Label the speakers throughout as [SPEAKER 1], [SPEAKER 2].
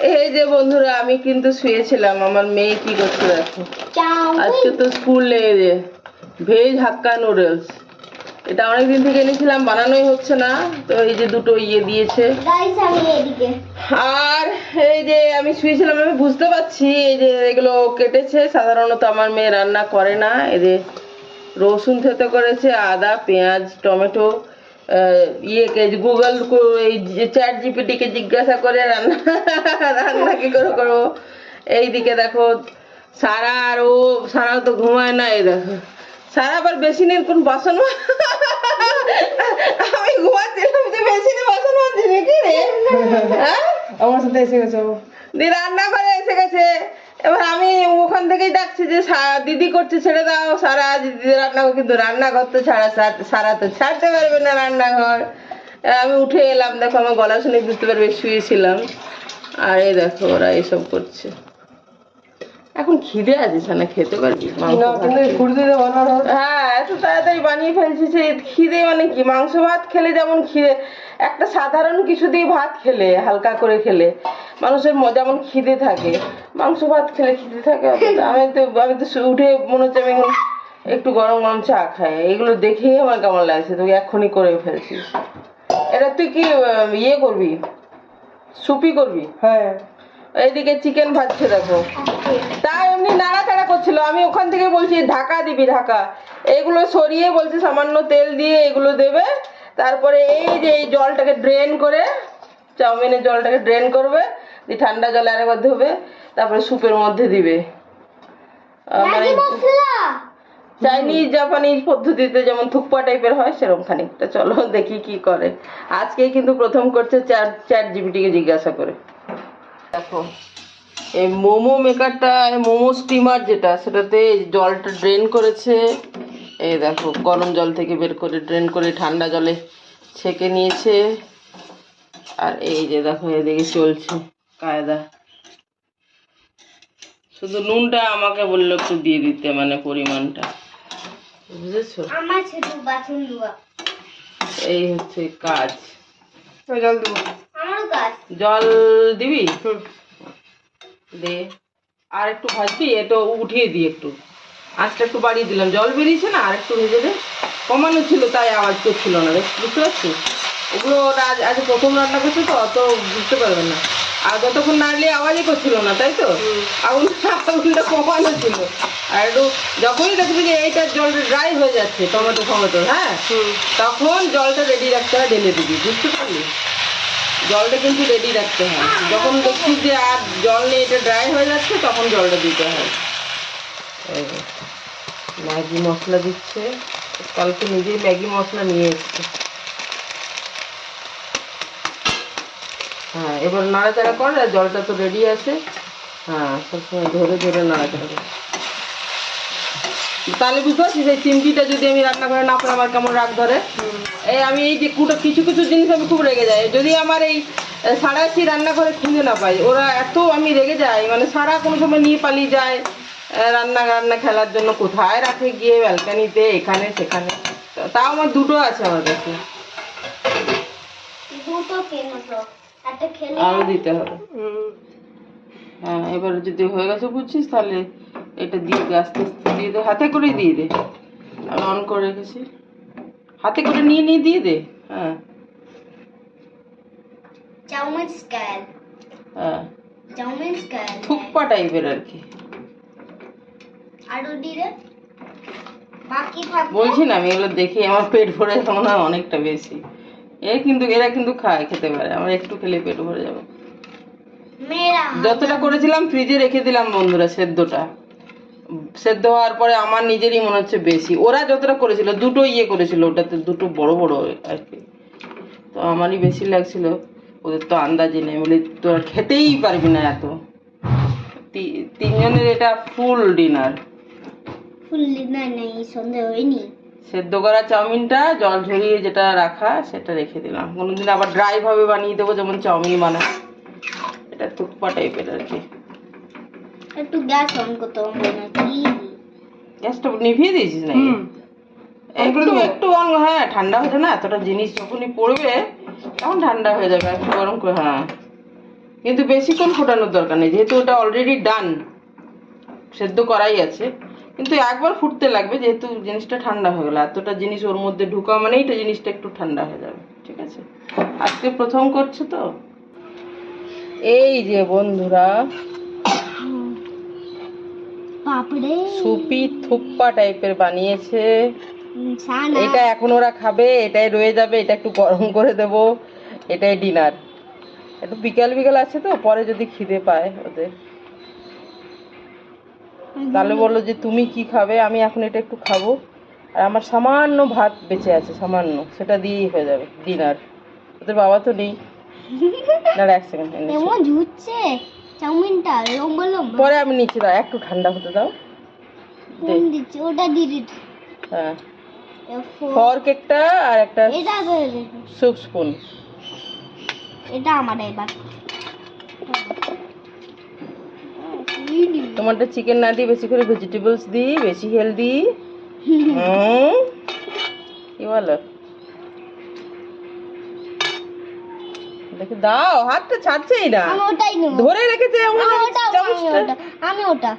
[SPEAKER 1] এই যে বন্ধুরা আমি কিন্তু শুয়েছিলাম। আমার মেয়ে কি করছে দেখো? আজকে তো স্কুল রে ভেজ হাক্কা নুডলস এটা অনেকদিন থেকে এনেছিলাম বানানোই হচ্ছে না। তো এই যে দুটো ইয়ে দিয়েছে। আর এই যে আমি শুয়েছিলাম আমি বুঝতে পারছি এই যে এগুলো কেটেছে। সাধারণত আমার মেয়ে রান্না করে না। এই যে রসুন থেতো করেছে আদা পেঁয়াজ টমেটো ইয়েকে গুগল এই চ্যাট জিপিটিকে জিজ্ঞাসা করে রান্না রান্না কি করে করব? এইদিকে দেখো সারা আর ও সারা তো ঘুমায় না এই দেখো। সারা আবার বেসিনের কোন বাসন আমি ঘুমাচ্ছিলাম যে বেসিনে বাসন মাজছি নাকি রে? হ্যাঁ?
[SPEAKER 2] আমার সাথে এসে গেছে ও।
[SPEAKER 1] দিয়ে রান্না করে এসে গেছে। এবার আমি ওখান থেকেই ডাকছি যে দিদি করছে ছেড়ে দাও সারা দিদি রান্না করে কিন্তু রান্নাঘর তো ছাড়া সারা তো ছাড়তে পারবে না রান্নাঘর। আমি উঠে এলাম দেখো আমার গলা শুনে বুঝতে পারবে শুয়েছিলাম। আর এই দেখো ওরা এসব করছে। এখন খিদে আছে সানা খেতে পারবি?
[SPEAKER 2] না
[SPEAKER 1] হ্যাঁ এত তাড়াতাড়ি বানিয়ে ফেলছি যে খিদে মানে কি? মাংস ভাত খেলে যেমন খিদে একটা সাধারণ কিছু দিয়ে ভাত খেলে হালকা করে খেলে। মানুষের ম- যেমন খিদে থাকে মাংস ভাত খেলে খিদে থাকে আমি তো আমি তো উঠে মনে হচ্ছে আমি এখন একটু গরম গরম চা খাই। এগুলো দেখেই আমার কেমন লাগছে তুই এক্ষুনি করে ফেলছিস এটা তুই কি ইয়ে করবি? সুপি করবি?
[SPEAKER 2] হ্যাঁ।
[SPEAKER 1] এইদিকে চিকেন ভাজছে দেখো। তা এমনি নাড়াচাড়া করছিল। আমি ওখান থেকে বলছি ঢাকা দিবি ঢাকা। এগুলো সরিয়ে বলছে সামান্য তেল দিয়ে এগুলো দেবে। তারপরে এই যে এই জলটাকে ড্রেন করে চাউমিনের জলটাকে ড্রেন করবে দিয়ে ঠান্ডা জলে আরেকবার ধোবে তারপরে স্যুপের মধ্যে দিবে। মানে চাইনিজ জাপানিজ পদ্ধতিতে যেমন থুকপা টাইপের হয় সেরকম খানিকটা। চলো দেখি কি করে। আজকে কিন্তু প্রথম করছে চ্যাট চ্যাট জিবিটিকে জিজ্ঞাসা করে। দেখো এই মোমো মেকারটা মোমো স্টিমার যেটা সেটাতে জলটা ড্রেন করেছে। এই দেখো গরম জল থেকে বের করে ড্রেন করে ঠান্ডা জলে ছেঁকে নিয়েছে। আর এই যে দেখো এদিকে চলছে কায়দা। শুধু নুনটা আমাকে বলল একটু দিয়ে দিতে মানে পরিমাণটা। বুঝেছ? এই হচ্ছে কাজ।
[SPEAKER 2] জল দেবো।
[SPEAKER 1] জল দিবি? দে। আর একটু ভাজবি এটা উঠিয়ে দিই একটু। আঁচটা একটু বাড়িয়ে দিলাম। জল বেরিয়েছে না আর একটু ভেজে দে কমানো ছিল তাই আওয়াজ করছিল না। দেখ বুঝতে পারছি? ওগুলো ওরা আজ আজ প্রথম রান্না করছে তো অত বুঝতে পারবে না। আর যতক্ষণ নাড়লে আওয়াজই করছিল না তাই তো? আগুন আগুনটা কমানো ছিল। আর একটু যখনই দেখবি যে এইটার জলটা ড্রাই হয়ে যাচ্ছে টমেটো ফমেটো হ্যাঁ? তখন জলটা রেডি রাখতে হয় ঢেলে দিবি বুঝতে পারলি? জলটা কিন্তু রেডি রাখতে হয়। যখন দেখছিস যে আর জল নেই এটা ড্রাই হয়ে যাচ্ছে তখন জলটা দিতে হয়। ম্যাগি মশলা দিচ্ছে। কালকে নিজেই ম্যাগি মশলা নিয়ে এসছে। হ্যাঁ এবার নাড়াচাড়া কর আর জলটা তো রেডি আছে। হ্যাঁ সবসময় ধরে ধরে নাড়াচাড়া কর। তাহলে বুঝতে পারছিস এই চিমটিটা যদি আমি রান্না করে না পাই আমার কেমন রাগ ধরে? এই আমি এই যে কুটো কিছু কিছু জিনিস আমি খুব রেগে যাই। যদি আমার এই আহ, সারা এসি রান্না করে খুঁজে না পাই ওরা এত আমি রেগে যাই মানে সারা কোনো সময় নিয়ে পালিয়ে যায় রান্না রান্না খেলার জন্য কোথায় রাখে? গিয়ে ব্যালকানিতে এখানে সেখানে। তাও আমার দুটো আছে আমার কাছে। আরও দিতে হবে। হ্যাঁ এবার যদি হয়ে গেছে বুঝছিস তাহলে এটা দিয়ে আস্তে আস্তে দিয়ে দে। হাতে করেই দিয়ে দে। আমি অন করে রেখেছি। হাতে করে নিয়ে নিয়ে দিয়ে দে। হ্যাঁ।
[SPEAKER 3] Chowmein style.
[SPEAKER 1] হ্যাঁ।
[SPEAKER 3] Chowmein style.
[SPEAKER 1] থুপ্পা টাইপের আর কি।
[SPEAKER 3] আরও দিয়ে বাকি থাকবে
[SPEAKER 1] বলছি না আমি এগুলো দেখি আমার পেট ভরে যাবে মনে হয় অনেকটা বেশি। এ কিন্তু এরা কিন্তু খায় খেতে পারে। আমার একটু খেলে পেট ভরে যাবে। যতটা করেছিলাম ফ্রিজে রেখে দিলাম বন্ধুরা সেদ্ধটা। সেদ্ধ হওয়ার পরে আমার নিজেরই মনে হচ্ছে বেশি। ওরা যতটা করেছিল দুটো ইয়ে করেছিল ওটাতে দুটো বড় বড় আর কি। তো আমারই বেশি লাগছিল। ওদের তো আন্দাজে নেই বলে তোরা খেতেই পারবি না এত। তিনজনের এটা ফুল ডিনার
[SPEAKER 3] ফুললি না নেই সন্দেহ হয়নি।
[SPEAKER 1] সেদ্ধ করা চাউমিনটা জল ঝরিয়ে যেটা রাখা সেটা রেখে দিলাম। কোনোদিন আবার ড্রাই ভাবে বানিয়ে দেবো যেমন চাউমিন বানায়। এটা থুকপা টাইপের আর কি।
[SPEAKER 3] একটু গ্যাস অন করতে হবে নাকি?
[SPEAKER 1] গ্যাসটা নিভিয়ে দিয়েছিস নাকি? একটু একটু। অন হ্যাঁ ঠান্ডা হয়ে যাবে না এতটা জিনিস যখনই পড়বে তখন ঠান্ডা হয়ে যাবে একটু গরম করে হ্যাঁ। কিন্তু বেশিক্ষণ ফোটানোর দরকার নেই যেহেতু ওটা অলরেডি ডান সেদ্ধ করাই আছে। কিন্তু একবার ফুটতে লাগবে যেহেতু জিনিসটা ঠান্ডা হয়ে গেলো। এতটা জিনিস ওর মধ্যে ঢুকা মানেই তো জিনিসটা একটু ঠান্ডা হয়ে যাবে ঠিক আছে? আজকে প্রথম করছ তো? এই যে বন্ধুরা সুপি থুপ্পা টাইপের বানিয়েছে। এটা এখন ওরা খাবে এটাই রয়ে যাবে এটা একটু গরম করে দেব এটাই ডিনার। একটু বিকাল বিকাল আছে তো পরে যদি খিদে পায় ওদের। তাহলে বলল যে তুমি কি খাবে? আমি এখন এটা একটু খাব। আর আমার সামান্য ভাত বেঁচে আছে সামান্য। সেটা দিয়েই হয়ে যাবে ডিনার। ওদের বাবা তো নেই। দাঁড়া এক সেকেন্ড
[SPEAKER 3] এমন ঝুচ্ছে চাউমিনটা লম্বা লম্বা
[SPEAKER 1] পরে আমি নিচে দাও একটু ঠান্ডা হতে দাও।
[SPEAKER 3] কোন দিচ্ছে ওটা দিয়ে দিত
[SPEAKER 1] হ্যাঁ। ফর্ক একটা আর একটা
[SPEAKER 3] এটা
[SPEAKER 1] সুপ স্পুন।
[SPEAKER 3] এটা আমার এবার।
[SPEAKER 1] তোমারটা চিকেন না দিয়ে বেশি করে ভেজিটেবলস দিই বেশি হেলদি কি বলো? দেখি দাও হাতটা ছাড়ছেই না।
[SPEAKER 3] আমি ওটাই নেব।
[SPEAKER 1] ধরে রেখেছে
[SPEAKER 3] আমি ওটা আমি ওটা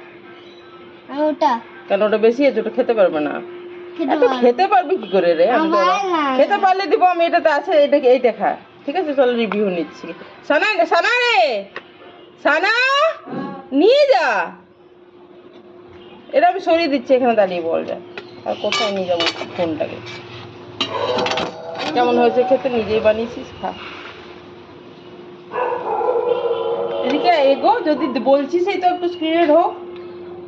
[SPEAKER 3] আমি ওটা।
[SPEAKER 1] কেন ওটা বেশি আছে? ওটা খেতে পারবে না।
[SPEAKER 3] খেতে
[SPEAKER 1] এত খেতে পারবি কি করে রে? আমি। খেতে পারলে দিব আমি এটাতে আছে এটাকে এইটা খা। ঠিক আছে চল রিভিউ নিচ্ছি। সানা সানা রে! সানা! নিয়ে যা এটা আমি সরিয়ে দিচ্ছি এখানে দাঁড়িয়ে বল যা। আর কোথায় নিয়ে যাব ফোনটাকে? কেমন হয়েছে খেতে? নিজেই বানিয়েছিস? খা। এদিকে এগো যদি বলছিস এই তো একটু স্ক্রিনে ঢোক।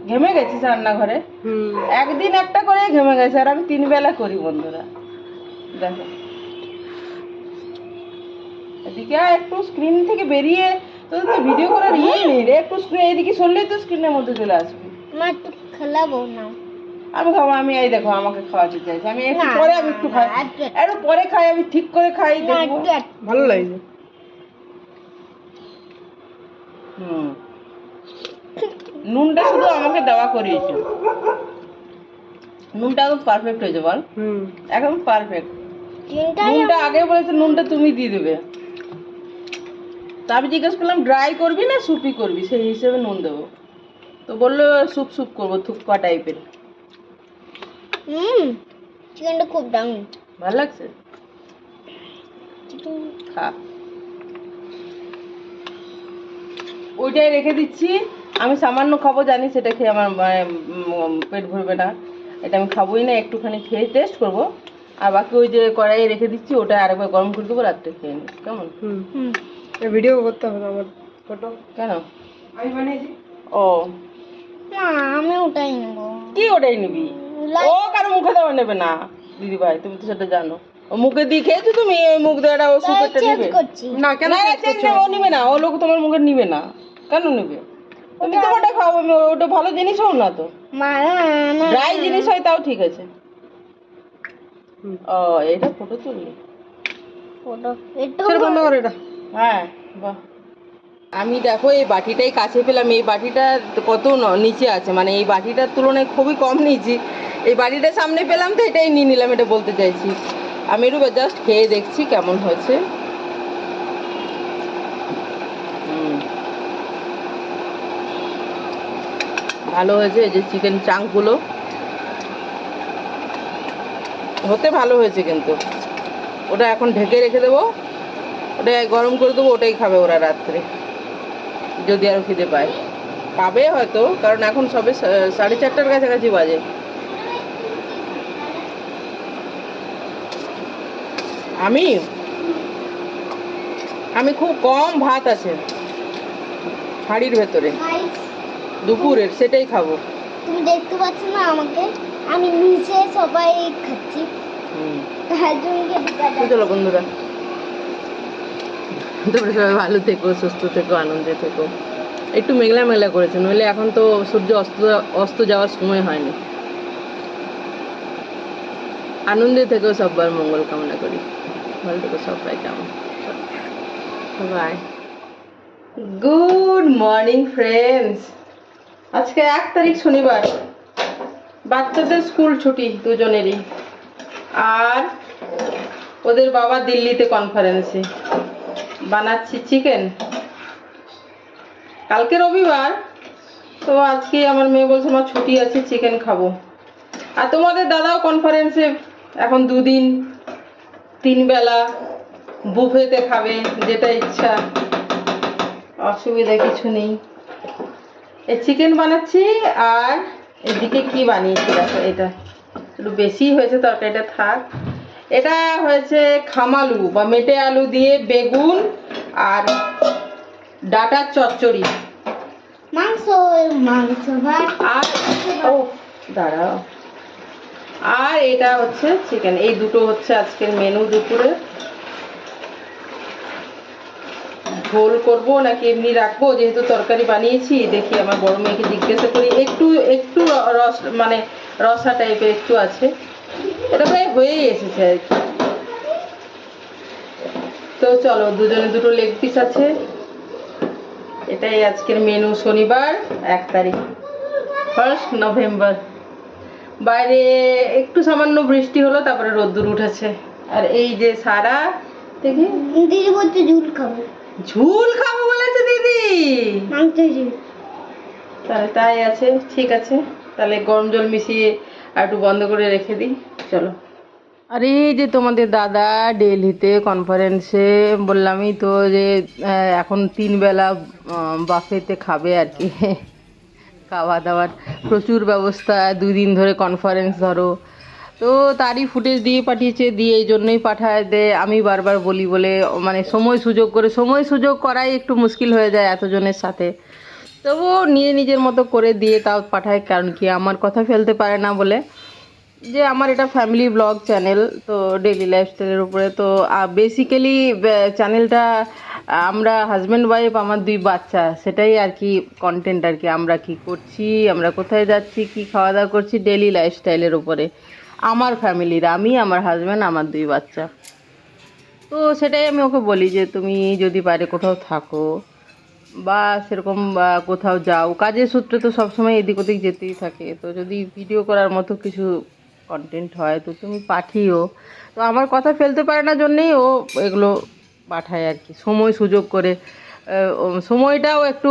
[SPEAKER 1] ঘেমে গেছিস রান্নাঘরে?
[SPEAKER 2] হুম।
[SPEAKER 1] একদিন একটা করে ঘেমে গেছে আর আমি তিন বেলা করি বন্ধুরা। দেখো। এদিকে একটু স্ক্রিন থেকে বেরিয়ে তোদের তো ভিডিও করার রে একটু স্ক্রিন এদিকে সরলেই তো স্ক্রিনের মধ্যে চলে আসবে।
[SPEAKER 3] আমার একটু খেলাবো না।
[SPEAKER 1] আমি খাব আমি এই দেখো আমাকে খাওয়াতে চাইছি। আমি একটু পরে আমি একটু খাই।
[SPEAKER 3] একটু-
[SPEAKER 1] পরে খাই আমি ঠিক করে খাই দেখব।
[SPEAKER 2] ভালো লাগছে।
[SPEAKER 1] হুম। নুনটা শুধু আমাকে দেওয়া করিয়েছে। নুনটা একদম পারফেক্ট হয়েছে বল।
[SPEAKER 2] হুম।
[SPEAKER 1] একদম পারফেক্ট নুনটা আগে বলেছে নুনটা তুমি দিয়ে দেবে। তা আমি জিজ্ঞেস করলাম ড্রাই করবি না সুপি করবি? সেই হিসেবে নুন দেবো। তো বলল স্যুপ স্যুপ করব থুপ্পা টাইপের।
[SPEAKER 3] হুম চিকেনটা খুব দামি
[SPEAKER 1] ভালো লাগছে? খা। ওইটাই রেখে দিচ্ছি। আমি সামান্য খাব জানি সেটা খেয়ে আমার মানে, পেট ভরবে না। এটা আমি খাবোই না একটুখানি খেয়ে টেস্ট করব। আর বাকি ওই যে কড়াইয়ে রেখে দিচ্ছি ওটা আরেকবার গরম করে দেবো রাত্রে খেয়ে নিই কেমন?
[SPEAKER 2] হুম।
[SPEAKER 3] হুম।
[SPEAKER 2] ভিডিও করতে হবে আমার ফটো
[SPEAKER 1] কেন?
[SPEAKER 2] আমি বানিয়েছি।
[SPEAKER 1] ও।
[SPEAKER 3] না আমি ওটাই নেব।
[SPEAKER 1] কি ওটাই নিবি? ও কারও মুখে দেওয়া নেবে না। দিদি ভাই তুমি তো সেটা জানো। ও মুখে দিয়ে খেয়েছো তুমি? এই মুখ দেওয়াটা ও সুপেরটা নিবে?
[SPEAKER 2] না কেন
[SPEAKER 1] ও নিবে না। ও লোক তোমার মুখে নিবে না। কেন নিবে? তুমি তো ওটা খাও আমি ওটা ভালো জিনিস হোক না তো।
[SPEAKER 3] মা না না।
[SPEAKER 1] ড্রাই জিনিস হয় তাও ঠিক আছে। ও এটা ফটো তুললি।
[SPEAKER 3] ফটো একটু
[SPEAKER 2] বন্ধ করো এটা।
[SPEAKER 1] হ্যাঁ বাহ। আমি দেখো এই বাটিটাই কাছে পেলাম। এই বাটিটা কত ন- নিচে আছে। মানে এই বাটিটার তুলনায় খুবই কম নিয়েছি এই বাটিটা সামনে পেলাম তো এটাই নিয়ে নিলাম এটা বলতে চাইছি। আমি একটু জাস্ট খেয়ে দেখছি কেমন হয়েছে। ভালো হয়েছে এই যে চিকেন চাংগুলো। হতে ভালো হয়েছে কিন্তু। ওটা এখন ঢেকে রেখে দেবো। ওটা গরম করে দেবো ওটাই খাবে ওরা রাত্রে। যদি আরও খিদে পায়। পাবে হয়তো কারণ এখন সবে সাড়ে চারটার কাছাকাছি বাজে। আমি? আমি খুব কম ভাত আছে। হাড়ির ভেতরে। দুপুরের সেটাই খাব।
[SPEAKER 3] তুমি দেখতে পাচ্ছ না আমাকে? আমি নিচে সবাই খাচ্ছি।
[SPEAKER 1] হুম।
[SPEAKER 3] তার জন্য খেতে
[SPEAKER 1] তো চলো বন্ধুরা। তোমরা সবাই ভালো থেকো, সুস্থ থেকো, আনন্দে থেকো। একটু মেঘলা মেঘলা করেছে, নইলে এখন তো সূর্য অস্ত অস্ত যাওয়ার সময় হয়নি। আনন্দে থেকো, সব্বার মঙ্গল কামনা করি। ভালো থেকো, সবাই কেমন? Bye good morning, friends. আজকে এক তারিখ শনিবার। বাচ্চাদের স্কুল ছুটি দুজনেরই। আর ওদের বাবা দিল্লিতে কনফারেন্সে বানাচ্ছি চিকেন কালকে রবিবার, তো আজকে আমার মেয়ে বলছে আমার ছুটি আছে চিকেন খাব। আর তোমাদের দাদাও কনফারেন্সে এখন দুদিন, তিন বেলা বুফেতে খাবে, যেটা ইচ্ছা। অসুবিধা কিছু নেই। এই চিকেন বানাচ্ছি, আর এদিকে কি বানিয়েছি দেখো, এটা। একটু বেশি হয়েছে তরকারিটা, থাক। এটা হয়েছে খামালু বা মেটে আলু দিয়ে বেগুন আর ডাটার চচ্চড়ি।
[SPEAKER 3] মাংস মাংস ভাত।
[SPEAKER 1] আর ও দাঁড়াও। আর এটা হচ্ছে চিকেন এই দুটো হচ্ছে আজকের মেনু দুপুরে। ঝোল করব নাকি এমনি রাখব? যেহেতু তরকারি বানিয়েছি দেখি আমার বড় মেয়েকে জিজ্ঞাসা করি। একটু একটু রস মানে রসা টাইপের একটু আছে। এটা প্রায় হয়েই এসেছে আর কি। তো চলো দুজনে দুটো লেগ পিস আছে। এটাই আজকের মেনু শনিবার এক তারিখ। ফার্স্ট নভেম্বর বাইরে একটু সামান্য বৃষ্টি হলো তারপরে রোদ্দুর উঠেছে। আর এই যে সারা দেখি।
[SPEAKER 3] দিদি বলছে ঝুল খাব।
[SPEAKER 1] ঝুল খাব বলেছে দিদি! তাহলে তাই আছে ঠিক আছে। তাহলে গরম জল মিশিয়ে একটু বন্ধ করে রেখে দিই, চলো। আর এই যে তোমাদের দাদা দিল্লিতে কনফারেন্সে বললামই তো যে এখন তিন বেলা বাফেতে খাবে আর কি। খাওয়া দাওয়ার প্রচুর ব্যবস্থা দুই দিন ধরে কনফারেন্স ধরো। তো তারই ফুটেজ দিয়ে পাঠিয়েছে, দিয়ে এই জন্যই পাঠায় দে। আমি বারবার বলি বলে মানে সময় সুযোগ করে, সময় সুযোগ করাই একটু মুশকিল হয়ে যায় এতজনের সাথে। তবুও নিজে নিজের মতো করে দিয়ে তাও পাঠায়, কারণ কি আমার কথা ফেলতে পারে না বলে। যে আমার এটা ফ্যামিলি ব্লগ চ্যানেল তো ডেলি লাইফস্টাইলের উপরে। তো বেসিক্যালি চ্যানেলটা আমরা হাজব্যান্ড ওয়াইফ আমার দুই বাচ্চা, সেটাই আর কি কন্টেন্ট আর কি। আমরা কি করছি, আমরা কোথায় যাচ্ছি, কি খাওয়া দাওয়া করছি ডেলি লাইফস্টাইলের উপরে। আমার ফ্যামিলির আমি, আমার হাজব্যান্ড আমার দুই বাচ্চা। তো, সেটাই আমি ওকে বলি যে, তুমি যদি বাইরে কোথাও থাকো বা সেরকম, বা কোথাও যাও। কাজের সূত্রে তো সবসময় এদিক ওদিক যেতেই থাকে। তো যদি ভিডিও করার মতো কিছু কন্টেন্ট হয়, তো তুমি পাঠিও। তো আমার কথা ফেলতে পারে না জন্যেই ও এগুলো পাঠায় আর কি। সময় সুযোগ করে সময়টাও একটু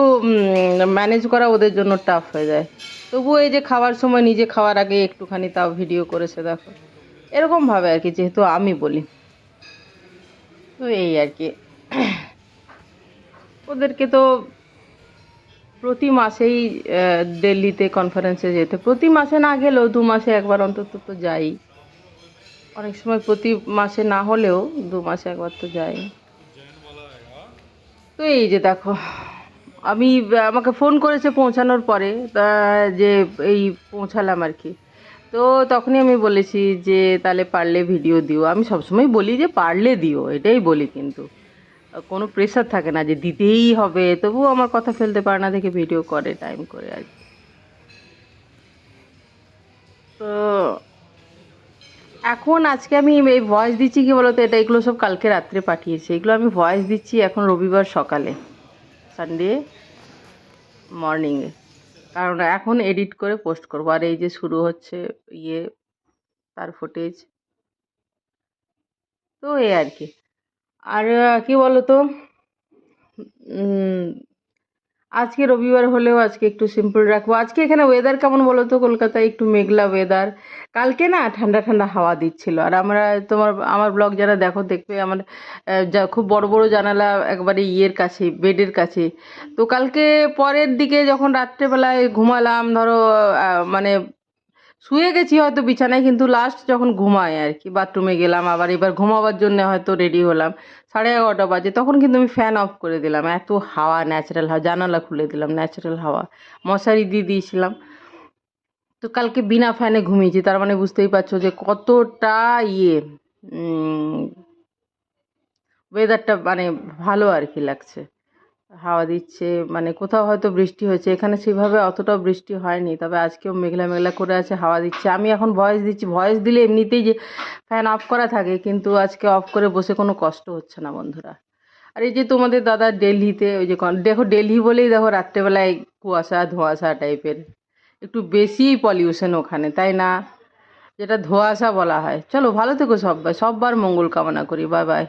[SPEAKER 1] ম্যানেজ করা ওদের জন্য টাফ হয়ে যায়। তবুও এই যে খাওয়ার সময় নিজে খাওয়ার আগে একটুখানি তাও ভিডিও করেছে, দেখো। এরকমভাবে আর কি, যেহেতু আমি বলি। তো এই আর কি। ওদেরকে তো প্রতি মাসেই দিল্লিতে কনফারেন্সে যেতে। প্রতি মাসে না গেলেও দু মাসে একবার অন্তত তো যাই। অনেক সময় প্রতি মাসে না হলেও দু মাসে একবার তো যাই। তো এই যে দেখো, আমি আমাকে ফোন করেছে পৌঁছানোর পরে যে এই পৌঁছালাম আর কি। তো তখনই আমি বলেছি যে, তাহলে পারলে ভিডিও দিও। আমি সবসময় বলি যে, পারলে দিও। এটাই বলি কিন্তু। কোনো প্রেশার থাকে না যে দিতেই হবে, তবুও আমার কথা ফেলতে পারে না, দেখে ভিডিও করে টাইম করে আর কি। তো এখন আজকে আমি এই ভয়েস দিচ্ছি কি বলতো, এটা এগুলো সব কালকে রাত্রে পাঠিয়েছি। এগুলো আমি ভয়েস দিচ্ছি এখন রবিবার সকালে সানডে মর্নিংয়ে কারণ এখন এডিট করে পোস্ট করব। আর এই যে শুরু হচ্ছে ইয়ে তার ফুটেজ তো এই আর কি। আর কি বলতো? আজকে রবিবার হলেও আজকে একটু সিম্পল রাখব। আজকে এখানে ওয়েদার কেমন বলো তো কলকাতায় একটু মেঘলা ওয়েদার কালকে না ঠান্ডা ঠান্ডা হাওয়া দিচ্ছিল। আর আমরা তোমার, আমার ব্লগ যারা দেখো দেখবে আমার যা খুব বড় বড় জানালা একবারে ইয়ের কাছে, বেডের কাছে। তো কালকে পরের দিকে যখন রাত্রেবেলায় ঘুমালাম, ধরো মানে শুয়ে গেছি হয়তো, বিছানায়, কিন্তু লাস্ট যখন ঘুমায় আর কি বাথরুমে গেলাম, আবার এবার ঘুমাবার জন্য হয়তো রেডি হলাম। সাড়ে এগারোটা বাজে, তখন কিন্তু আমি ফ্যান অফ করে দিলাম। এত হাওয়া ন্যাচারাল হাওয়া, জানালা খুলে দিলাম ন্যাচারাল হাওয়া। মশারি দিয়ে দিয়েছিলাম। তো কালকে বিনা ফ্যানে ঘুমিয়েছি, তার মানে বুঝতেই পারছ যে কতটা ইয়ে ওয়েদারটা মানে ভালো আর কি লাগছে। হাওয়া দিচ্ছে মানে কোথাও হয়তো বৃষ্টি হয়েছে, এখানে সেভাবে অতটাও বৃষ্টি হয়নি, তবে আজকেও মেঘলা মেঘলা করে আছে, হাওয়া দিচ্ছে। আমি এখন ভয়েস দিচ্ছি ভয়েস দিলে এমনিতেই যে ফ্যান অফ করা থাকে, কিন্তু আজকে অফ করে বসে কোনো কষ্ট হচ্ছে না বন্ধুরা। আর এই যে তোমাদের দাদা দিল্লিতে, ওই যে দেখো দিল্লি বলেই দেখো রাত্রেবেলায় কুয়াশা, ধোঁয়াশা টাইপের। একটু বেশি পলিউশন ওখানে, তাই না? যেটা ধোঁয়াশা বলা হয়। চলো ভালো থেকো সবাই সববার মঙ্গল কামনা করি বাই বাই